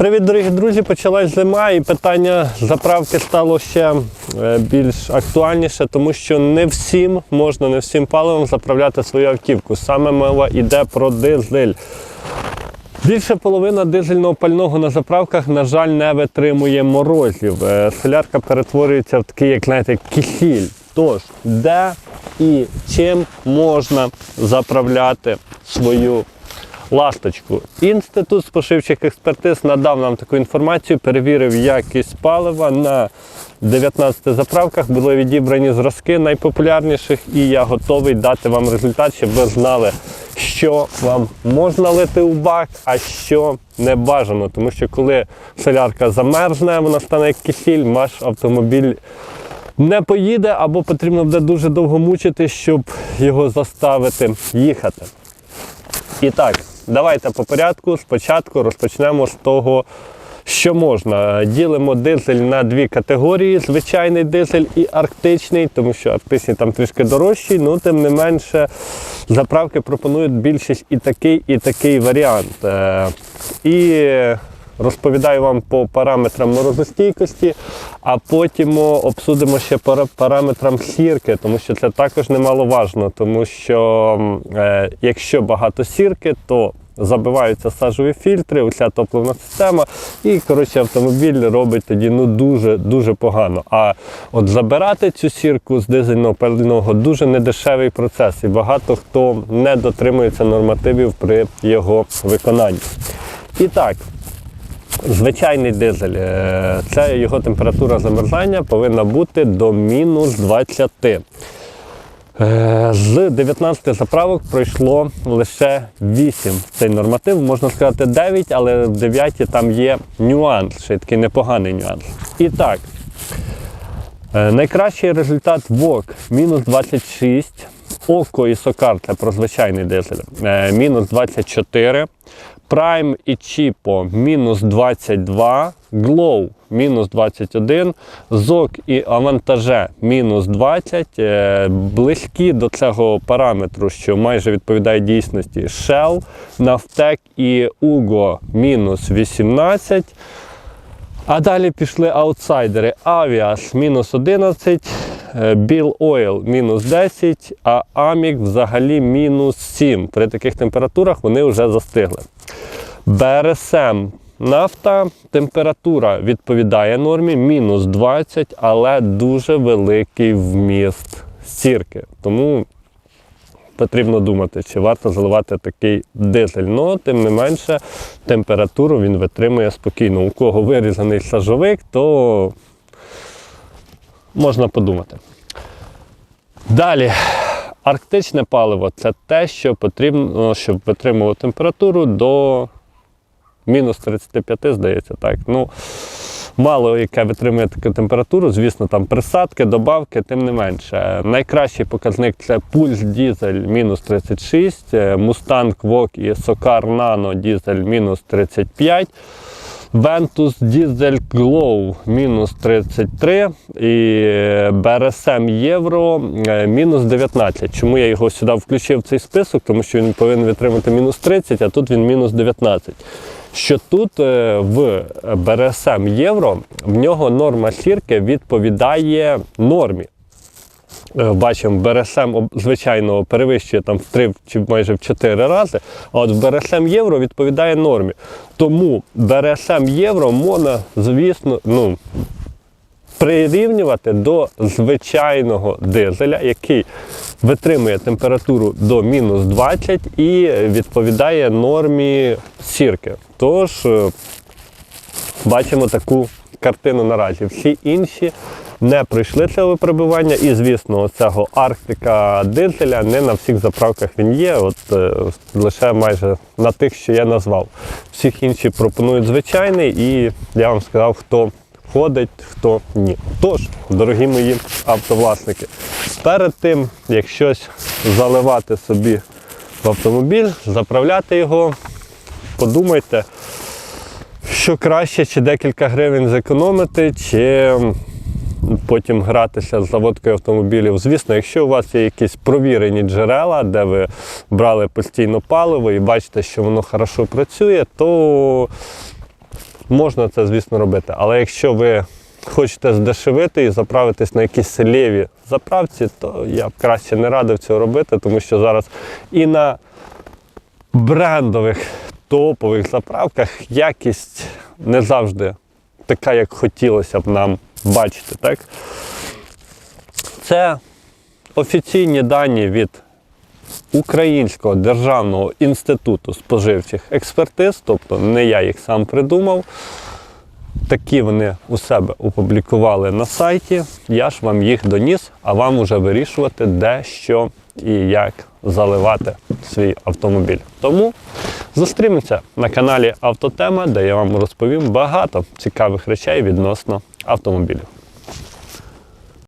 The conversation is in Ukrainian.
Привіт, дорогі друзі! Почалась зима, і питання заправки стало ще е, більш актуальніше, тому що не всім можна не всім паливом заправляти свою автівку. Саме мова йде про дизель. Більше половина дизельного пального на заправках, на жаль, не витримує морозів. Е, Солярка перетворюється в такий, як знаєте, кисіль. Тож, де і чим можна заправляти свою ласточку? Інститут споживчих експертиз надав нам таку інформацію, перевірив якість палива на 19 заправках. Були відібрані зразки найпопулярніших, і я готовий дати вам результат, щоб ви знали, що вам можна лити у бак, а що не бажано. Тому що коли солярка замерзне, вона стане як кисіль, ваш автомобіль не поїде або потрібно буде дуже довго мучити, щоб його заставити їхати. І так, давайте по порядку. Спочатку розпочнемо з того, що можна. Ділимо дизель на дві категорії: звичайний дизель і арктичний, тому що арктичний там трішки дорожчий, ну тим не менше заправки пропонують більшість і такий, і такий варіант. Е, І розповідаю вам по параметрам морозостійкості, а потім обсудимо ще пара- параметрам сірки, тому що це також немаловажно, тому що е, якщо багато сірки, то забиваються сажові фільтри, уся топливна система, і коротше автомобіль робить тоді ну дуже дуже погано. А от забирати цю сірку з дизельного пального дуже недешевий процес, і багато хто не дотримується нормативів при його виконанні. І так, Звичайний дизель, е, це його температура замерзання повинна бути до мінус 20. Е, З 19 заправок пройшло лише 8. Цей норматив, можна сказати 9, але в 9 там є нюанс, ще такий непоганий нюанс. І так, е, найкращий результат ВОК мінус 26. Око і Сокар це про звичайний дизель. е, Мінус 24. Prime і Чіпо мінус 22. Glow мінус 21. ЗОК і Авантаже мінус 20. Е, Близькі до цього параметру, що майже відповідає дійсності. Shell, Нафтек і Ugo мінус 18. А далі пішли аутсайдери. Avias мінус 11, е, Bill Oil мінус 10, а Amic взагалі мінус 7. При таких температурах вони вже застигли. BRSM нафта, температура відповідає нормі, мінус 20, але дуже великий вміст сірки. Тому потрібно думати, чи варто заливати такий дизель. Ну, тим не менше, температуру він витримує спокійно. У кого вирізаний сажовик, то можна подумати. Далі. Арктичне паливо це те, що потрібно, щоб витримувати температуру до мінус 35, здається, так. Ну, мало яке витримує таку температуру, звісно, там присадки, добавки, тим не менше. Найкращий показник це пульс дізель мінус 36, Mustang Вок і Сокар Nano дізель мінус 35. Ventus Diesel Glow мінус 33 і BRSM Євро е, мінус 19. Чому я його сюди включив в цей список? Тому що він повинен витримати мінус 30, а тут він мінус 19. Що тут е, в БРСМ Євро в нього норма сірки відповідає нормі. Е, Бачимо, БРСМ звичайно перевищує там в 3 чи майже в 4 рази, а от БРСМ євро відповідає нормі. Тому БРСМ євро можна, звісно, ну, прирівнювати до звичайного дизеля, який витримує температуру до мінус 20 і відповідає нормі сірки. Тож е, бачимо таку картину наразі. Всі інші не пройшли це випробування. І, звісно, цього Арктика дизеля не на всіх заправках він є, от е, лише майже на тих, що я назвав. Всіх інші пропонують звичайний, і я вам сказав, хто входить, хто ні. Тож, дорогі мої автовласники, перед тим, як щось заливати собі в автомобіль, заправляти його, подумайте, що краще, чи декілька гривень зекономити, чи потім гратися з заводкою автомобілів. Звісно, якщо у вас є якісь провірені джерела, де ви брали постійно паливо і бачите, що воно хорошо працює, то можна це, звісно, робити. Але якщо ви хочете здешевити і заправитись на якісь ліві заправці, то я б краще не радив цього робити, тому що зараз і на брендових топових заправках якість не завжди така, як хотілося б нам бачити. Так? Це офіційні дані від Українського державного інституту споживчих експертиз, тобто не я їх сам придумав. Такі вони у себе опублікували на сайті. Я ж вам їх доніс, а вам уже вирішувати, де, що і як заливати свій автомобіль. Тому зустрінемося на каналі Автотема, де я вам розповім багато цікавих речей відносно автомобілів.